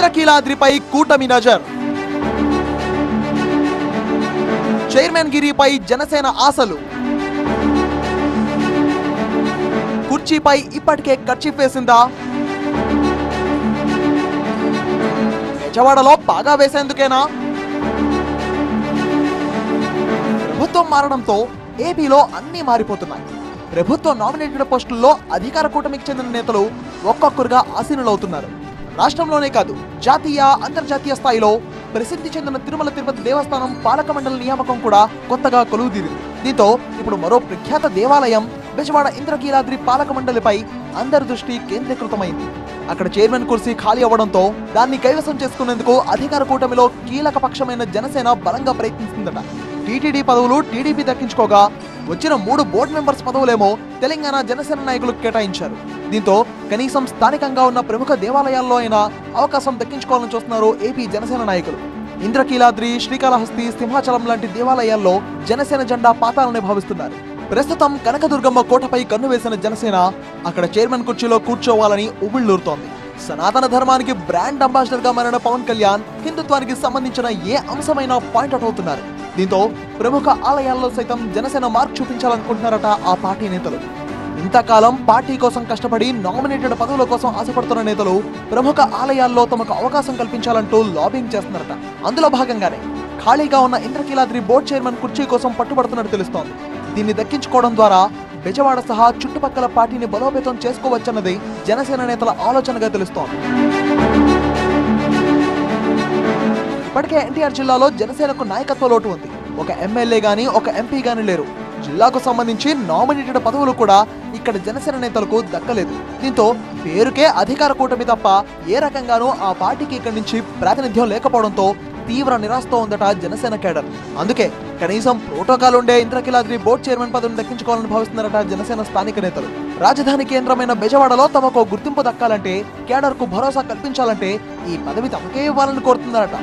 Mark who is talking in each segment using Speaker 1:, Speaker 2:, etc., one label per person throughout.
Speaker 1: చంద్రకీలాద్రిపై కూటమి నజర్. చైర్మన్ గిరిపై జనసేన ఆశలు. కుర్చీపై ఇప్పటికే ఖర్చు వేసిందా? బెజవాడలో బాగా వేసేందుకేనా? ప్రభుత్వం మారడంతో ఏపీలో అన్నీ మారిపోతున్నాయి. ప్రభుత్వ నామినేటెడ్ పోస్టుల్లో అధికార కూటమికి చెందిన నేతలు ఒక్కొక్కరుగా ఆసీనులవుతున్నారు. రాష్ట్రంలోనే కాదు జాతీయ అంతర్జాతీయ స్థాయిలో ప్రసిద్ధి చెందిన తిరుమల తిరుపతి దేవస్థానం పాలక మండలి నియామకం కూడా కొత్తగా కొలువుదీరింది. దీంతో ఇప్పుడు మరో ప్రఖ్యాత దేవాలయం బెజవాడ ఇంద్రకీలాద్రి పాలక మండలిపై అందరి దృష్టి కేంద్రీకృతమైంది. అక్కడ చైర్మన్ కుర్సీ ఖాళీ అవ్వడంతో దాన్ని కైవసం చేసుకునేందుకు అధికార కూటమిలో కీలక పక్షమైన జనసేన బలంగా ప్రయత్నిస్తుందట. టీటీడీ పదవులు టీడీపీ దక్కించుకోగా వచ్చిన మూడు బోర్డు మెంబర్స్ పదవులేమో తెలంగాణ జనసేన నాయకులకు కేటాయించారు. దీంతో కనీసం స్థానికంగా ఉన్న ప్రముఖ దేవాలయాల్లో అయినా అవకాశం దక్కించుకోవాలని చూస్తున్నారు ఏపీ జనసేన నాయకులు. ఇంద్రకీలాద్రి శ్రీకాళహస్తి సింహాచలం లాంటి దేవాలయాల్లో జనసేన జెండా పాతాలని భావిస్తున్నారు. ప్రస్తుతం కనకదుర్గమ్మ కోటపై కన్ను వేసిన జనసేన అక్కడ చైర్మన్ కుర్చీలో కూర్చోవాలని ఉబిళ్ళూరుతోంది సనాతన ధర్మానికి బ్రాండ్ అంబాసిడర్గా మారిన పవన్ కళ్యాణ్ హిందుత్వానికి సంబంధించిన ఏ అంశమైనా పాయింట్ అవుట్ అవుతున్నారు. దీంతో ప్రముఖ ఆలయాల్లో సైతం జనసేన మార్క్ చూపించాలనుకుంటున్నారట ఆ పార్టీ నేతలు. ఇంతకాలం పార్టీ కోసం కష్టపడి నామినేటెడ్ పదవుల కోసం ఆశపడుతున్న నేతలు ప్రముఖ ఆలయాల్లో తమకు అవకాశం కల్పించాలంటూ లాబింగ్ చేస్తున్నారట. అందులో భాగంగానే ఖాళీగా ఉన్న ఇంద్రకీలాద్రి బోర్డు చైర్మన్ కుర్చీ కోసం పట్టుబడుతున్నట్టు తెలుస్తోంది. దీన్ని దక్కించుకోవడం ద్వారా బెజవాడ సహా చుట్టుపక్కల పార్టీని బలోపేతం చేసుకోవచ్చన్నది జనసేన నేతల ఆలోచనగా తెలుస్తోంది. ఇప్పటికే ఎన్టీఆర్ జిల్లాలో జనసేనకు నాయకత్వ లోటు ఉంది. ఒక ఎమ్మెల్యే గాని ఒక ఎంపీ గాని లేరు. జిల్లాకు సంబంధించి నామినేటెడ్ పదవులు కూడా ఇక్కడ జనసేన నేతలకు దక్కలేదు. దీంతో పేరుకే అధికార కూటమి తప్ప ఏ రకంగానూ ఆ పార్టీకి ఇక్కడి నుంచి ప్రాతినిధ్యం లేకపోవడంతో తీవ్ర నిరాశతో ఉందట జనసేన కేడర్. అందుకే కనీసం ప్రోటోకాల్ ఉండే ఇంద్రకిలాద్రి బోర్డు చైర్మన్ పదవిని దక్కించుకోవాలని భావిస్తున్నారట జనసేన స్థానిక నేతలు. రాజధాని కేంద్రమైన బెజవాడలో తమకు గుర్తింపు దక్కాలంటే కేడర్కు భరోసా కల్పించాలంటే ఈ పదవి తమకే ఇవ్వాలని కోరుతున్నారట.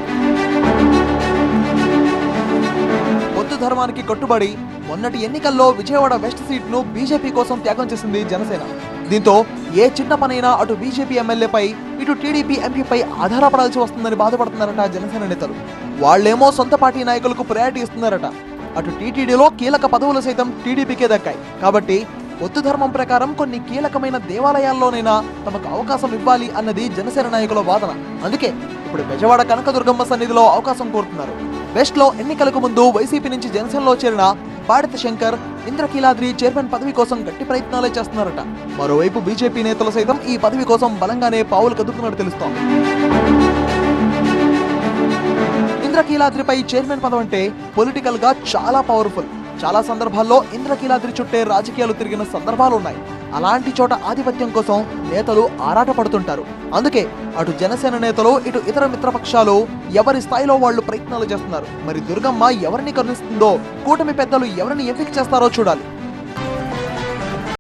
Speaker 1: బౌద్ధ ధర్మానికి కట్టుబడి మొన్నటి ఎన్నికల్లో విజయవాడ వెస్ట్ సీట్ను బీజేపీ కోసం త్యాగం చేసింది జనసేన. దీంతో ఏ చిన్న పనైనా అటు బీజేపీ ఎమ్మెల్యేపై ఇటు టీడీపీ ఎంపీపై ఆధారపడాల్సి వస్తుందని బాధపడుతున్నారట జనసేన నేతలు. వాళ్ళేమో సొంత పార్టీ నాయకులకు ప్రయారిటీ ఇస్తున్నారట. అటు టీటీడీలో కీలక పదవులు సైతం టీడీపీకే దక్కాయి. కాబట్టి ఒత్తు ధర్మం ప్రకారం కొన్ని కీలకమైన దేవాలయాల్లోనైనా తమకు అవకాశం ఇవ్వాలి అన్నది జనసేన నాయకుల వాదన. అందుకే ఇప్పుడు బెజవాడ కనకదుర్గమ్మ సన్నిధిలో అవకాశం కోరుతున్నారు. వెస్ట్లో ఎన్నికలకు ముందు వైసీపీ నుంచి జనసేనలో చేరిన పాడిత శంకర్ ఇంద్రకీలాద్రి చైర్మన్ పదవి కోసం గట్టి ప్రయత్నాలే చేస్తున్నారట. మరోవైపు బీజేపీ నేతలు సైతం ఈ పదవి కోసం బలంగానే పావులు కదుపుతున్నట్టు తెలుస్తోంది. ఇంద్రకీలాద్రిపై చైర్మన్ పదం అంటే పొలిటికల్గా చాలా పవర్ఫుల్. చాలా సందర్భాల్లో ఇంద్రకీలాద్రి చుట్టే రాజకీయాలు తిరిగిన సందర్భాలు ఉన్నాయి. అలాంటి చోట ఆధిపత్యం కోసం నేతలు ఆరాట పడుతుంటారు అందుకే అటు జనసేన నేతలు ఇటు ఇతర మిత్రపక్షాలు ఎవరి స్థాయిలో వాళ్ళు ప్రయత్నాలు చేస్తున్నారు. మరి దుర్గమ్మ ఎవరిని కరుణిస్తుందో కూటమి పెద్దలు ఎవరిని ఎంపిక చేస్తారో చూడాలి.